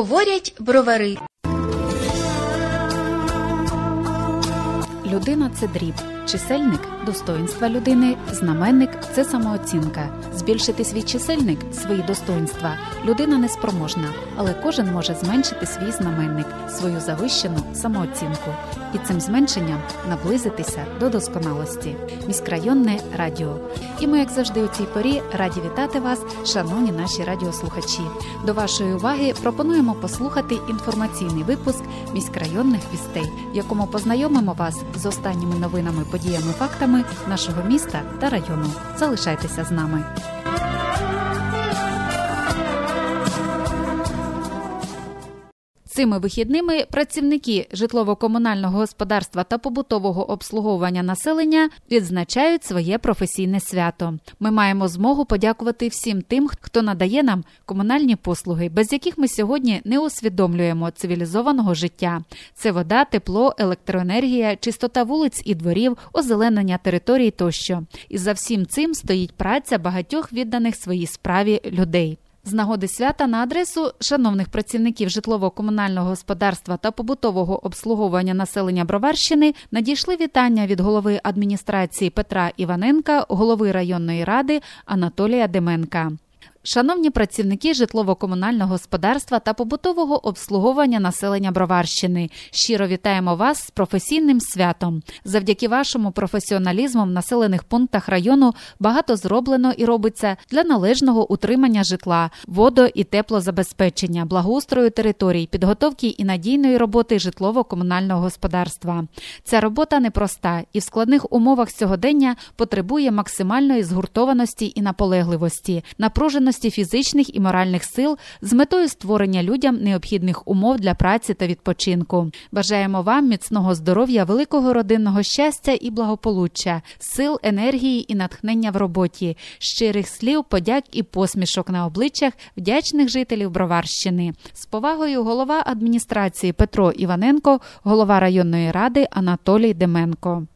Говорять бровари. Людина це дріб. Чисельник достоинства людини, знаменник це самооцінка. Збільшити свій чисельник, свої достоинства людина неспроможна, але кожен може зменшити свій знаменник, свою завищену самооцінку і цим зменшенням наблизитися до досконалості. Міськрайонне радіо. І ми, як завжди, у цій порі раді вітати вас, шановні наші радіослухачі. До вашої уваги пропонуємо послухати інформаційний випуск міськрайонних вістей, в якому познайомимо вас з останніми новинами, подіями, фактами нашого міста та району. Залишайтеся з нами. Цими вихідними працівники житлово-комунального господарства та побутового обслуговування населення відзначають своє професійне свято. Ми маємо змогу подякувати всім тим, хто надає нам комунальні послуги, без яких ми сьогодні не усвідомлюємо цивілізованого життя. Це вода, тепло, електроенергія, чистота вулиць і дворів, озеленення територій тощо. І за всім цим стоїть праця багатьох відданих своїй справі людей. З нагоди свята на адресу шановних працівників житлово-комунального господарства та побутового обслуговування населення Броварщини надійшли вітання від голови адміністрації Петра Іваненка, голови районної ради Анатолія Деменка. Шановні працівники житлово-комунального господарства та побутового обслуговування населення Броварщини, щиро вітаємо вас з професійним святом. Завдяки вашому професіоналізму в населених пунктах району багато зроблено і робиться для належного утримання житла, водо і теплозабезпечення, благоустрою територій, підготовки і надійної роботи житлово-комунального господарства. Ця робота непроста і в складних умовах сьогодення потребує максимальної згуртованості і наполегливості, напруженості фізичних і моральних сил з метою створення людям необхідних умов для праці та відпочинку. Бажаємо вам міцного здоров'я, великого родинного щастя і благополуччя, сил, енергії і натхнення в роботі, щирих слів, подяк і посмішок на обличчях вдячних жителів Броварщини. З повагою голова адміністрації Петро Іваненко, голова районної ради Анатолій Деменко.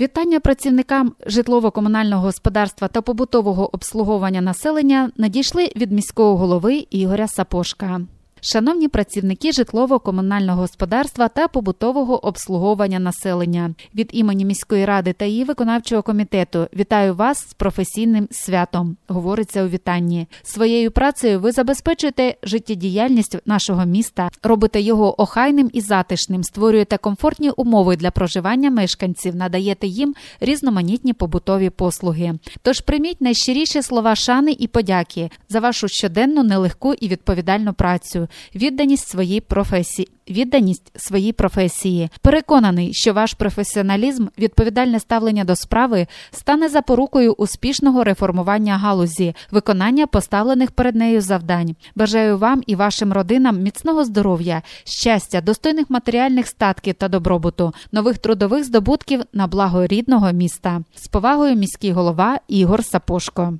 Вітання працівникам житлово-комунального господарства та побутового обслуговування населення надійшли від міського голови Ігоря Сапошка. Шановні працівники житлово-комунального господарства та побутового обслуговування населення від імені міської ради та її виконавчого комітету вітаю вас з професійним святом. Говориться у вітанні. Своєю працею ви забезпечуєте життєдіяльність нашого міста, робите його охайним і затишним, створюєте комфортні умови для проживання мешканців, надаєте їм різноманітні побутові послуги. Тож прийміть найщиріші слова шани і подяки за вашу щоденну нелегку і відповідальну працю відданість своїй професії. Відданість своїй професії. Переконаний, що ваш професіоналізм, відповідальне ставлення до справи стане запорукою успішного реформування галузі, виконання поставлених перед нею завдань. Бажаю вам і вашим родинам міцного здоров'я, щастя, достойних матеріальних статків та добробуту, нових трудових здобутків на благо рідного міста. З повагою міський голова Ігор Сапошко.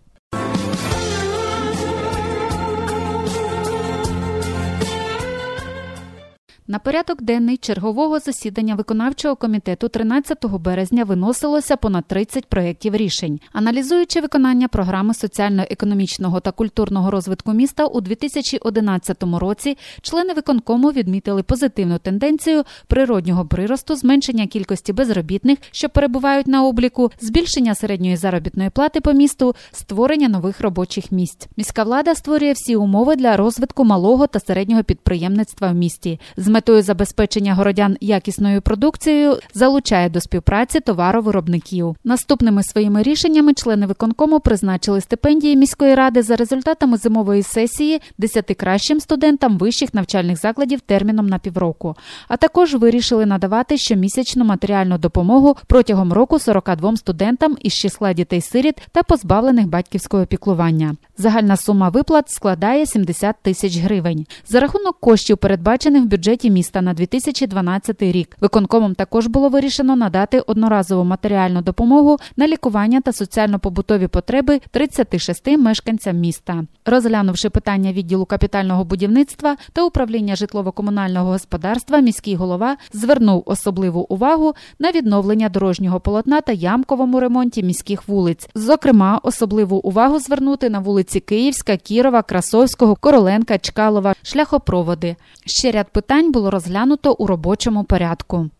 На порядок денний чергового засідання виконавчого комітету 13 березня виносилося понад 30 проєктів рішень. Аналізуючи виконання програми соціально-економічного та культурного розвитку міста у 2011 році, члени виконкому відмітили позитивну тенденцію природнього приросту, зменшення кількості безробітних, що перебувають на обліку, збільшення середньої заробітної плати по місту, створення нових робочих місць. Міська влада створює всі умови для розвитку малого та середнього підприємництва в місті. З метою забезпечення городян якісною продукцією залучає до співпраці товаровиробників. Наступними своїми рішеннями члени виконкому призначили стипендії міської ради за результатами зимової сесії 10 кращим студентам вищих навчальних закладів терміном на півроку. А також вирішили надавати щомісячну матеріальну допомогу протягом року 42 студентам із числа дітей-сиріт та позбавлених батьківського піклування. Загальна сума виплат складає 70 тисяч гривень. За рахунок коштів, передбачених в бюджеті міста на 2012 рік, виконкомом також було вирішено надати одноразову матеріальну допомогу на лікування та соціально-побутові потреби 36 мешканцям міста. Розглянувши питання відділу капітального будівництва та управління житлово-комунального господарства, міський голова звернув особливу увагу на відновлення дорожнього полотна та ямковому ремонті міських вулиць. Зокрема, особливу увагу звернути на вулиці Київська, Кірова, Красовського, Короленка, Чкалова, шляхопроводи. Ще ряд питань було розглянуто у робочому порядку.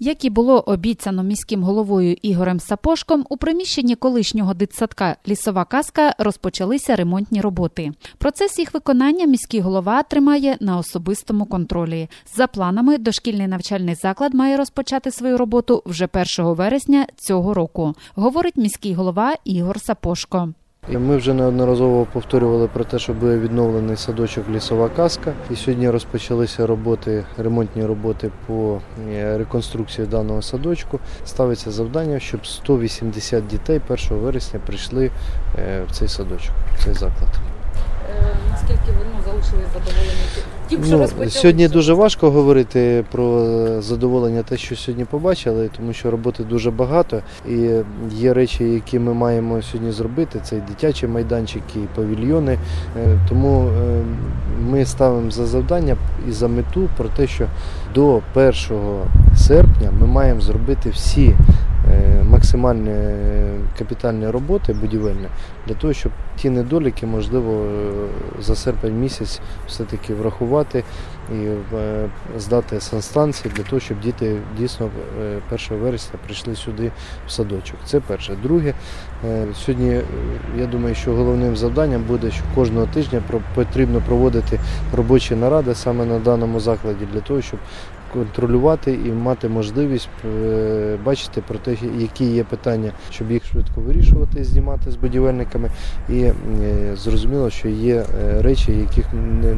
Як і було обіцяно міським головою Ігорем Сапошком, у приміщенні колишнього дитсадка Лісова казка розпочалися ремонтні роботи. Процес їх виконання міський голова тримає на особистому контролі. За планами, дошкільний навчальний заклад має розпочати свою роботу вже 1 вересня цього року, говорить міський голова Ігор Сапошко. Ми вже неодноразово повторювали про те, що буде відновлений садочок лісова казка. І сьогодні розпочалися роботи, ремонтні роботи по е, реконструкції даного садочку. Ставиться завдання, щоб 180 дітей 1 вересня прийшли е, в цей садочок, в цей заклад. Наскільки ви ну, залишились задоволені що Ну, сьогодні дуже важко говорити про задоволення те, що сьогодні побачили, тому що роботи дуже багато. І є речі, які ми маємо сьогодні зробити. Це і дитячі майданчики, і павільйони. Е, Тому е, ми ставимо за завдання і за мету про те, що до 1 серпня ми маємо зробити всі е, максимальні капітальні роботи будівельні для того, щоб ті недоліки, можливо, за серпень місяць все-таки врахувати і е, здати санстанції для того, щоб діти дійсно е, 1 вересня прийшли сюди в садочок. Це перше. Друге, е, сьогодні е, я думаю, що головним завданням буде, що кожного тижня потрібно проводити робочі наради саме на даному закладі для того, щоб контролювати і мати можливість е, бачити про те, які є питання, щоб їх швидко вирішувати, знімати з будівельниками. І е, зрозуміло, що є е, речі, яких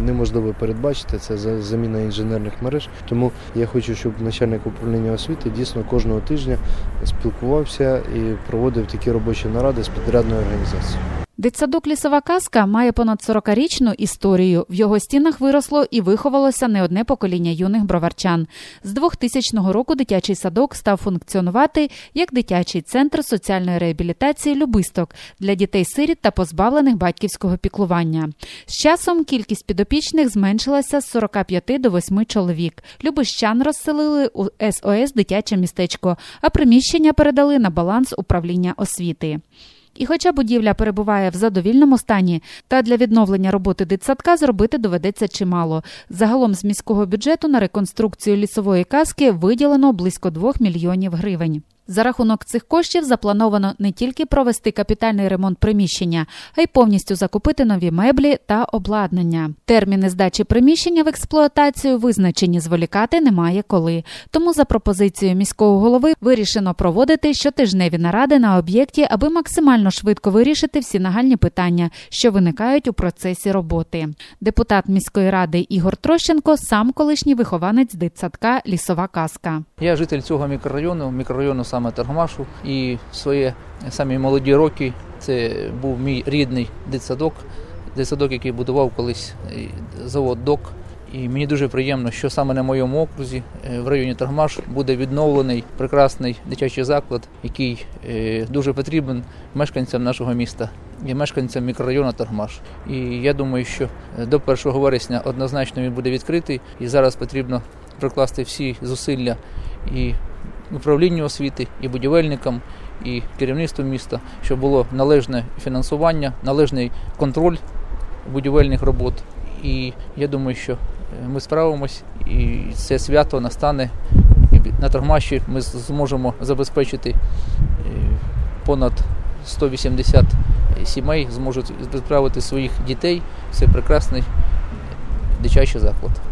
неможливо передбачити. Це заміна інженерних мереж. Тому я хочу, щоб начальник управління освіти дійсно кожного тижня спілкувався і проводив такі робочі наради з підрядною організацією. Дитсадок Лісова казка має понад 40-річну історію. В його стінах виросло і виховалося не одне покоління юних броварчан. З 2000 року дитячий садок став функціонувати як дитячий центр соціальної реабілітації Любисток для дітей-сиріт та позбавлених батьківського піклування. З часом кількість підопічних зменшилася з 45 до 8 чоловік. Любищан розселили у СОС дитяче містечко, а приміщення передали на баланс управління освіти. І хоча будівля перебуває в задовільному стані, та для відновлення роботи дитсадка зробити доведеться чимало. Загалом з міського бюджету на реконструкцію лісової казки виділено близько 2 мільйонів гривень. За рахунок цих коштів заплановано не тільки провести капітальний ремонт приміщення, а й повністю закупити нові меблі та обладнання. Терміни здачі приміщення в експлуатацію визначені зволікати немає коли. Тому за пропозицією міського голови вирішено проводити щотижневі наради на об'єкті, аби максимально швидко вирішити всі нагальні питання, що виникають у процесі роботи. Депутат міської ради Ігор Трощенко сам колишній вихованець дитсадка Лісова казка. Я житель цього мікрорайону, мікрорайону саме Таргомашу, і свої самі молоді роки це був мій рідний дитсадок, дитсадок, який будував колись е, завод ДОК. І мені дуже приємно, що саме на моєму окрузі е, в районі Таргмаш буде відновлений прекрасний дитячий заклад, який е, дуже потрібен мешканцям нашого міста і мешканцям мікрорайону Таргмаш. І я думаю, що до 1 вересня однозначно він буде відкритий, і зараз потрібно прикласти всі зусилля і управлінню освіти, і будівельникам, і керівництву міста, щоб було належне фінансування, належний контроль будівельних робот. І я думаю, що е, ми справимось, і це свято настане. На Таргмаші ми зможемо забезпечити е, понад 180 сімей, зможуть відправити своїх дітей. Це прекрасний дитячий заклад.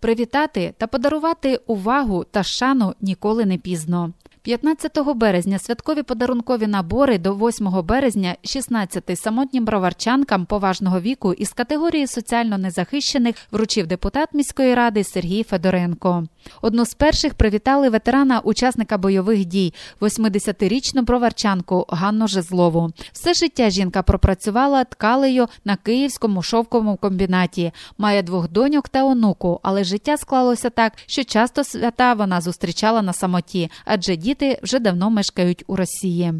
Привітати та подарувати увагу та шану ніколи не пізно. 15 березня святкові подарункові набори до 8 березня 16 самотнім броварчанкам поважного віку із категорії соціально незахищених вручив депутат міської ради Сергій Федоренко. Одну з перших привітали ветерана учасника бойових дій, 80-річну броварчанку Ганну Жезлову. Все життя жінка пропрацювала ткалею на київському шовковому комбінаті. Має двох доньок та онуку, але життя склалося так, що часто свята вона зустрічала на самоті, адже діти вже давно мешкають у Росії.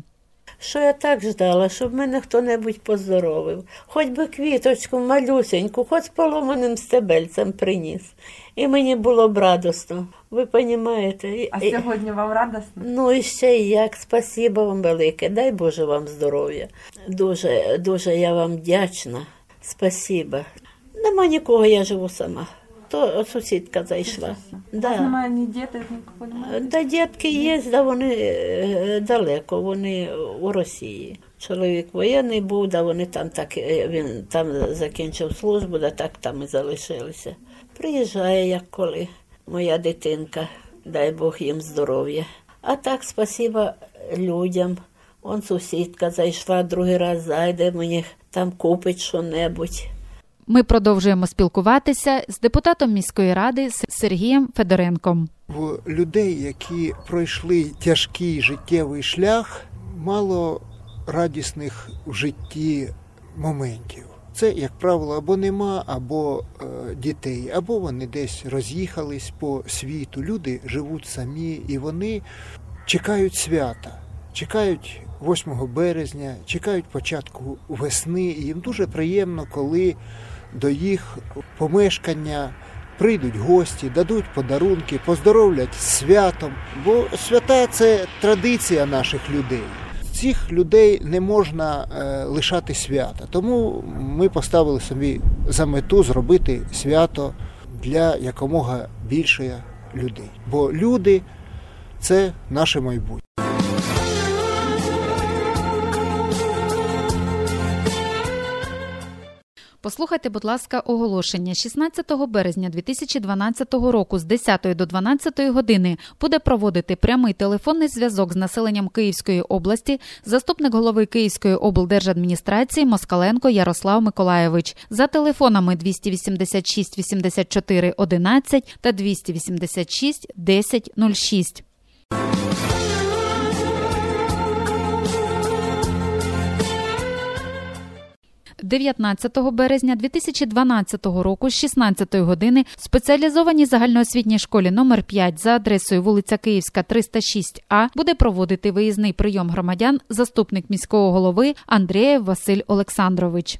Що я так ждала, щоб мене хто-небудь поздоровив. Хоч би квіточку малюсеньку, хоч з поломаним стебельцем приніс. І мені було б радосно. Ви розумієте? А сьогодні вам радісно? Ну і ще як, спасибо вам велике. Дай Боже вам здоров'я. Дуже, дуже я вам вдячна. Спасибо. Нема нікого, я живу сама. То сусідка зайшла. Да. Немає ні дітей, немає. Да, дітки є, да вони е, далеко, вони у Росії. Чоловік воєнний був, да вони там так, е, він там закінчив службу, да так там і залишилися. Приїжджає як коли моя дитинка, дай Бог їм здоров'я. А так, спасіба людям. Он сусідка зайшла, другий раз зайде, мені там купить що-небудь. Ми продовжуємо спілкуватися з депутатом міської ради Сергієм Федоренком. В людей, які пройшли тяжкий життєвий шлях, мало радісних в житті моментів. Це, як правило, або нема, або е, дітей, або вони десь роз'їхались по світу. Люди живуть самі і вони чекають свята, чекають 8 березня, чекають початку весни. І їм дуже приємно, коли до їх помешкання прийдуть гості, дадуть подарунки, поздоровлять святом. Бо свята це традиція наших людей. Цих людей не можна е, лишати свята. Тому ми поставили собі за мету зробити свято для якомога більше людей. Бо люди це наше майбутнє. Послухайте, будь ласка, оголошення 16 березня 2012 року з 10 до 12 години буде проводити прямий телефонний зв'язок з населенням Київської області заступник голови Київської облдержадміністрації Москаленко Ярослав Миколаєвич за телефонами 286 84 11 та 286 10 06. 19 березня 2012 року з 16 години в спеціалізованій загальноосвітній школі номер 5 за адресою вулиця Київська, 306А буде проводити виїзний прийом громадян заступник міського голови Андрієв Василь Олександрович.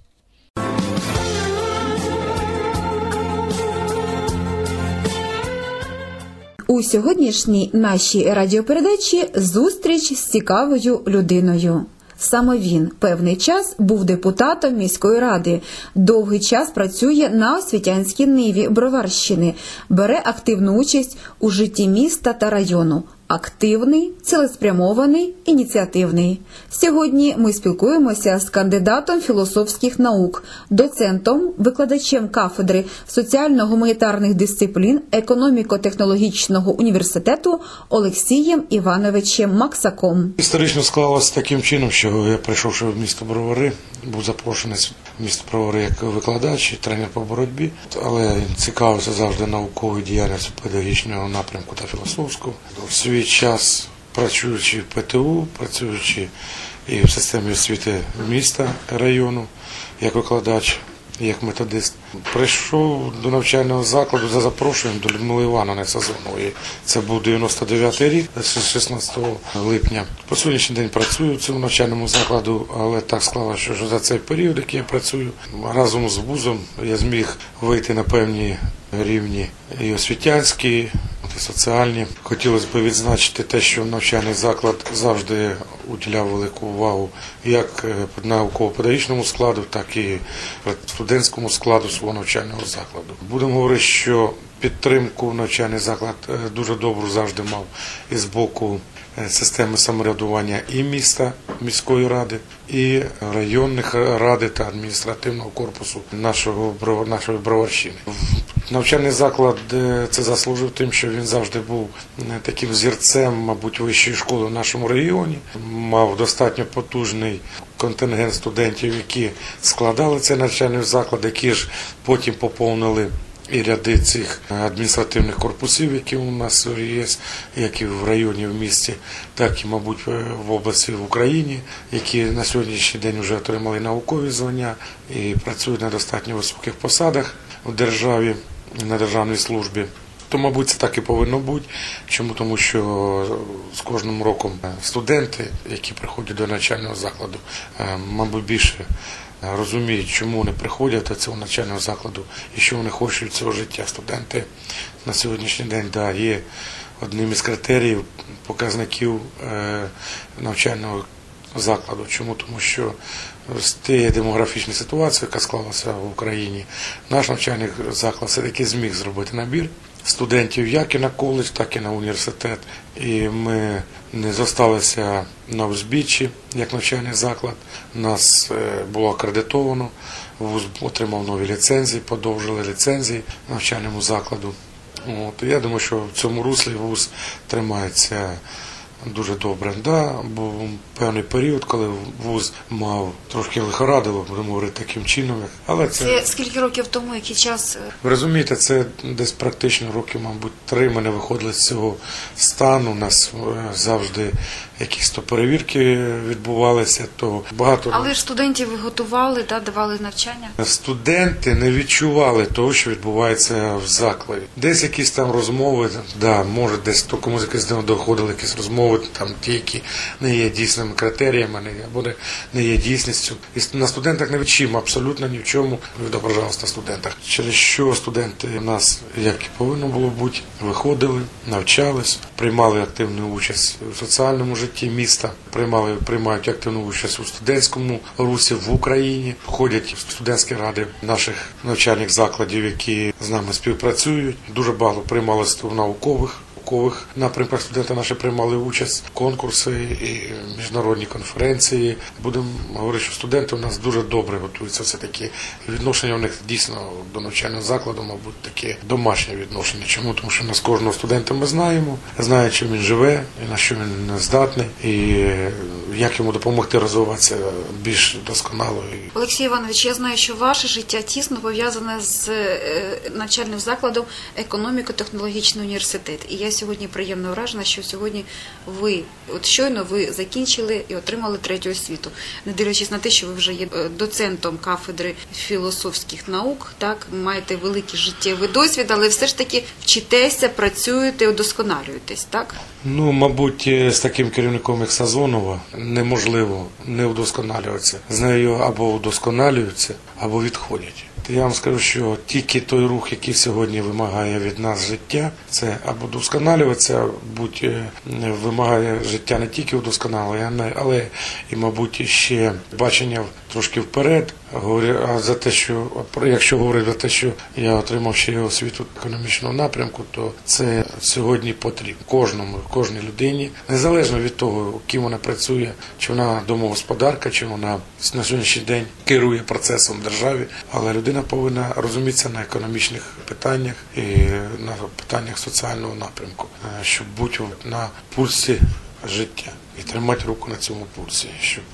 У сьогоднішній нашій радіопередачі зустріч з цікавою людиною. Саме він певний час був депутатом міської ради. Довгий час працює на освітянській ниві Броварщини, бере активну участь у житті міста та району. Активний, цілеспрямований, ініціативний. Сьогодні ми спілкуємося з кандидатом філософських наук, доцентом, викладачем кафедри соціально-гуманітарних дисциплін економіко-технологічного університету Олексієм Івановичем Максаком. Історично склалося таким чином, що я прийшовши в місто Бровари, був запрошений з міста Провори як викладач тренер по боротьбі, але цікавився завжди науковою діяльністю педагогічного напрямку та філософського. В свій час працюючи в ПТУ, працюючи і в системі освіти міста району як викладач. Як методист прийшов до навчального закладу за запрошенням до Людмили Івановни Сазонової. Це був 99-й рік, 16 липня. По сьогоднішній день працюю в цьому навчальному закладу, але так склалося, що за цей період, який я працюю, разом з вузом я зміг вийти на певні рівні і освітянські, і соціальні. Хотілося б відзначити те, що навчальний заклад завжди уділяв велику увагу як е, науково-педагогічному складу, так і студентському складу свого навчального закладу. Будемо говорити, що підтримку навчальний заклад е, дуже добру завжди мав і з боку е, системи самоврядування і міста, міської ради, і районних ради та адміністративного корпусу нашого нашої Броварщини. Навчальний заклад е, це заслужив тим, що він завжди був е, таким зірцем, мабуть, вищої школи в нашому регіоні. Мав достатньо потужний контингент студентів, які складали цей навчальний заклад, які ж потім поповнили і ряди цих адміністративних корпусів, які у нас є, як і в районі, в місті, так і, мабуть, в області в Україні, які на сьогоднішній день вже отримали наукові звання і працюють на достатньо високих посадах в державі на державній службі. То, мабуть, це так і повинно бути. Чому? Тому що з кожним роком студенти, які приходять до навчального закладу, е, мабуть, більше розуміють, чому вони приходять до цього навчального закладу і що вони хочуть цього життя. Студенти на сьогоднішній день да, є одним із критеріїв, показників е, навчального закладу. Чому? Тому що з тієї демографічної ситуації, яка склалася в Україні, наш навчальний заклад все-таки зміг зробити набір студентів як і на коледж, так і на університет. І ми не зосталися на узбіччі як навчальний заклад. Нас е, було акредитовано, вуз отримав нові ліцензії, подовжили ліцензії навчальному закладу. От, Я думаю, що в цьому руслі вуз тримається. Дуже добре. Да, був певний період, коли вуз мав трошки лихорадило, будемо говорити таким чином. Але це, це скільки років тому, який час? Ви розумієте, це десь практично років, мабуть, три ми не виходили з цього стану. У нас завжди якісь то перевірки відбувалися, то багато Але ж студентів готували та давали навчання. Студенти не відчували того, що відбувається в закладі. Десь якісь там розмови, да, може, десь то комусь якось доходили якісь розмови, там ті, які не є дійсними критеріями, не або не, не є дійсністю. І на студентах не відчим абсолютно ні в чому відображалось на студентах. Через що студенти у нас, як і повинно було бути, виходили, навчались, приймали активну участь у соціальному житті міста приймали приймають активну участь у студентському русі в Україні. Входять в студентські ради наших навчальних закладів, які з нами співпрацюють. Дуже багато приймалося в наукових наукових напрямках студенти наші приймали участь, конкурси і міжнародні конференції. Будемо говорити, що студенти у нас дуже добре готуються. Все таки відношення у них дійсно до навчального закладу, мабуть, таке домашнє відношення. Чому? Тому що нас кожного студента ми знаємо, знає, чим він живе, і на що він здатний, і як йому допомогти розвиватися більш досконало. Олексій Іванович, я знаю, що ваше життя тісно пов'язане з навчальним закладом економіко-технологічний університет. І я сьогодні приємно вражена, що сьогодні ви, от щойно ви закінчили і отримали третю освіту, не дивлячись на те, що ви вже є доцентом кафедри філософських наук, так маєте великий життєвий досвід, але все ж таки вчитеся, працюєте, удосконалюєтесь, так? Ну, мабуть, з таким керівником, як Сазонова, неможливо не вдосконалюватися. З нею або вдосконалюються, або відходять. Я вам скажу, що тільки той рух, який сьогодні вимагає від нас життя, це або вдосконалюватися, будь вимагає життя не тільки вдосконалення, але і, мабуть, ще бачення трошки вперед. А за те, що якщо говорити за те, що я отримав ще освіту економічного напрямку, то це сьогодні потрібно кожному, кожній людині, незалежно від того, ким вона працює, чи вона домогосподарка, чи вона на сьогоднішній день керує процесом в державі, але людина повинна розумітися на економічних питаннях і на питаннях соціального напрямку, щоб бути на пульсі життя і тримати руку на цьому пульсі, щоб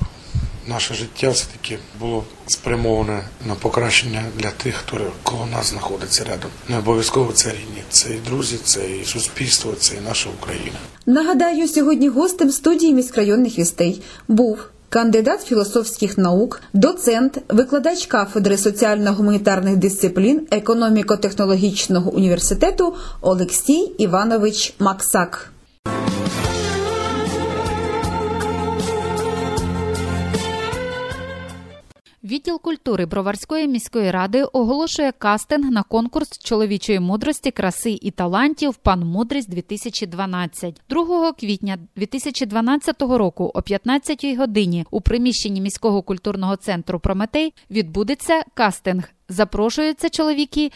наше життя все таки було спрямоване на покращення для тих, хто коло нас знаходиться рядом. Не обов'язково це рідні, це і друзі, це і суспільство, це і наша Україна. Нагадаю, сьогодні гостем студії міськрайонних вістей був. Кандидат філософських наук, доцент, викладач кафедри соціально-гуманітарних дисциплін економіко-технологічного університету Олексій Іванович Максак. Відділ культури Броварської міської ради оголошує кастинг на конкурс чоловічої мудрості, краси і талантів Пан Мудрість 2012 2 квітня 2012 року о 15 годині у приміщенні міського культурного центру Прометей відбудеться кастинг. Запрошуються чоловіки.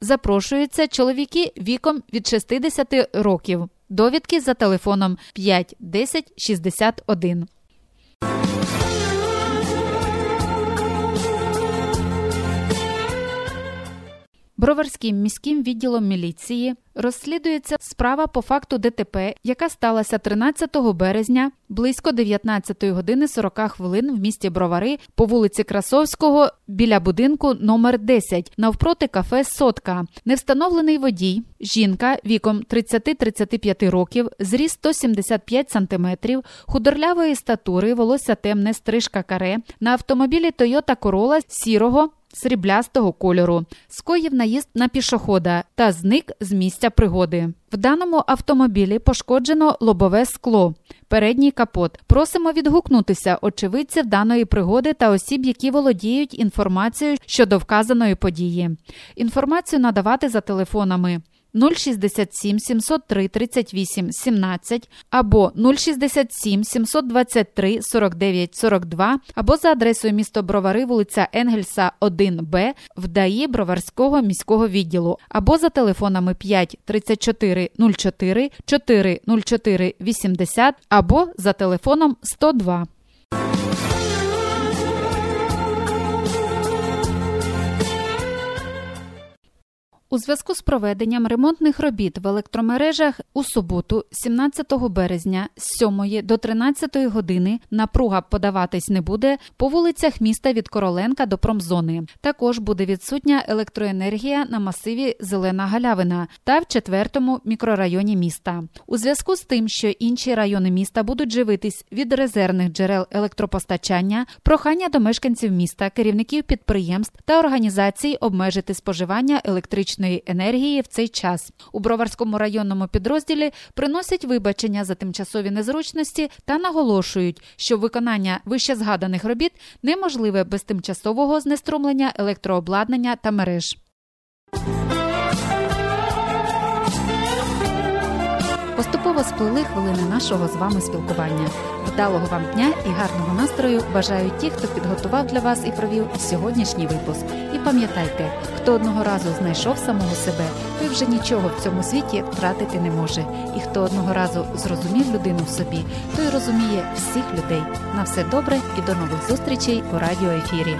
Запрошуються чоловіки віком від 60 років. Довідки за телефоном 5 10 61. Броварським міським відділом міліції розслідується справа по факту ДТП, яка сталася 13 березня близько 19 години 40 хвилин в місті Бровари по вулиці Красовського біля будинку номер 10 навпроти кафе Сотка. Невстановлений водій, жінка віком 30-35 років, зріст 175 сантиметрів, худорлявої статури, волосся темне, стрижка каре на автомобілі Toyota Corolla сірого сріблястого кольору, скоїв наїзд на пішохода та зник з місця пригоди. В даному автомобілі пошкоджено лобове скло, передній капот. Просимо відгукнутися очевидців даної пригоди та осіб, які володіють інформацією щодо вказаної події. Інформацію надавати за телефонами 067 703 38 17 або 067 723 49 42 або за адресою місто Бровари, вулиця Енгельса, 1Б в ДАІ Броварського міського відділу або за телефонами 5 34 04 4 04 80 або за телефоном 102. У зв'язку з проведенням ремонтних робіт в електромережах у суботу, 17 березня, з 7 до 13 години напруга подаватись не буде по вулицях міста від Короленка до Промзони. Також буде відсутня електроенергія на масиві Зелена Галявина та в четвертому мікрорайоні міста. У зв'язку з тим, що інші райони міста будуть живитись від резервних джерел електропостачання, прохання до мешканців міста, керівників підприємств та організацій обмежити споживання електричної енергії в цей час. У Броварському районному підрозділі приносять вибачення за тимчасові незручності та наголошують, що виконання вище згаданих робіт неможливе без тимчасового знеструмлення електрообладнання та мереж. Поступово сплили хвилини нашого з вами спілкування. Вдалого вам дня і гарного настрою бажають ті, хто підготував для вас і провів сьогоднішній випуск. І пам'ятайте, хто одного разу знайшов самого себе, той вже нічого в цьому світі втратити не може. І хто одного разу зрозумів людину в собі, той розуміє всіх людей. На все добре і до нових зустрічей у радіоефірі.